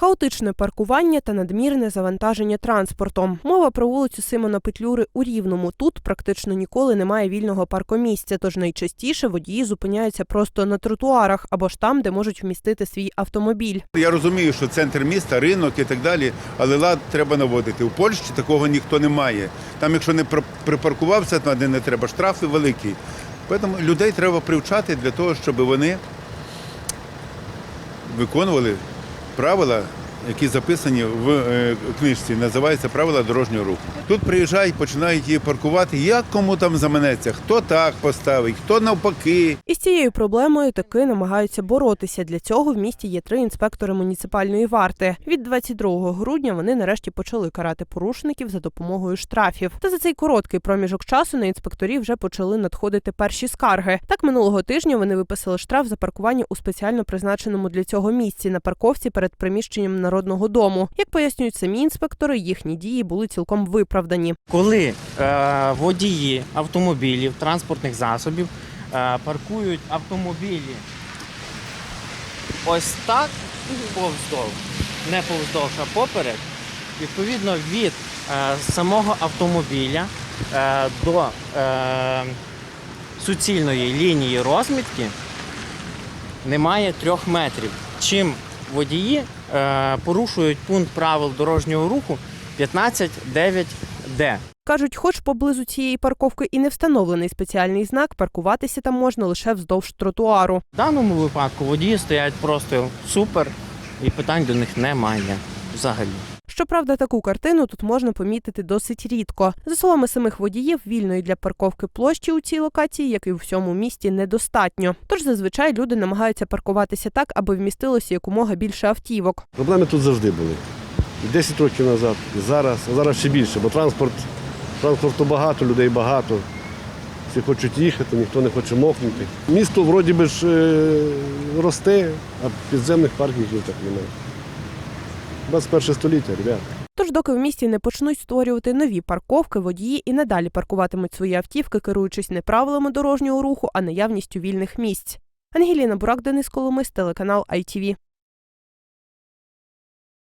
Хаотичне паркування та надмірне завантаження транспортом. Мова про вулицю Симона Петлюри у Рівному. Тут практично ніколи немає вільного паркомісця, тож найчастіше водії зупиняються просто на тротуарах або ж там, де можуть вмістити свій автомобіль. Я розумію, що центр міста, ринок і так далі, але лад треба наводити. У Польщі такого ніхто не має. Там, якщо не при- припаркувався, то не треба, штрафи великі. Тому людей треба привчати для того, щоб вони виконували правила, які записані в е, книжці. Називаються правила дорожнього руху. Тут приїжджають, починають її паркувати. Як кому там заманеться, хто так поставить, хто навпаки. Із цією проблемою таки намагаються боротися. Для цього в місті є три інспектори муніципальної варти. Від 22 грудня вони нарешті почали карати порушників за допомогою штрафів. Та за цей короткий проміжок часу на інспекторів вже почали надходити перші скарги. Так минулого тижня вони виписали штраф за паркування у спеціально призначеному для цього місці на парковці перед приміщенням народного дому. Як пояснюють самі інспектори, їхні дії були цілком виправдані. Коли е, водії автомобілів, транспортних засобів е, паркують автомобілі ось так повздовж, не повздовж, а поперек, відповідно від е, самого автомобіля е, до е, суцільної лінії розмітки немає трьох метрів. Чим водії порушують пункт правил дорожнього руху 15.9d. Кажуть, хоч поблизу цієї парковки і не встановлений спеціальний знак, паркуватися там можна лише вздовж тротуару. В даному випадку водії стоять просто супер і питань до них немає взагалі. Щоправда, таку картину тут можна помітити досить рідко. За словами самих водіїв, вільної для парковки площі у цій локації, як і у всьому місті, недостатньо. Тож зазвичай люди намагаються паркуватися так, аби вмістилося якомога більше автівок. Проблеми тут завжди були. І 10 років назад, і зараз, а зараз ще більше, бо транспорт, транспорту багато, людей багато. Всі хочуть їхати, ніхто не хоче мокнути. Місто вроді би ж е, росте, а підземних паркінгів так немає. 21 століття, ребята. Тож, доки в місті не почнуть створювати нові парковки, водії і надалі паркуватимуть свої автівки, керуючись не правилами дорожнього руху, а наявністю вільних місць. Ангеліна Бурак, Денис Коломис, телеканал ITV.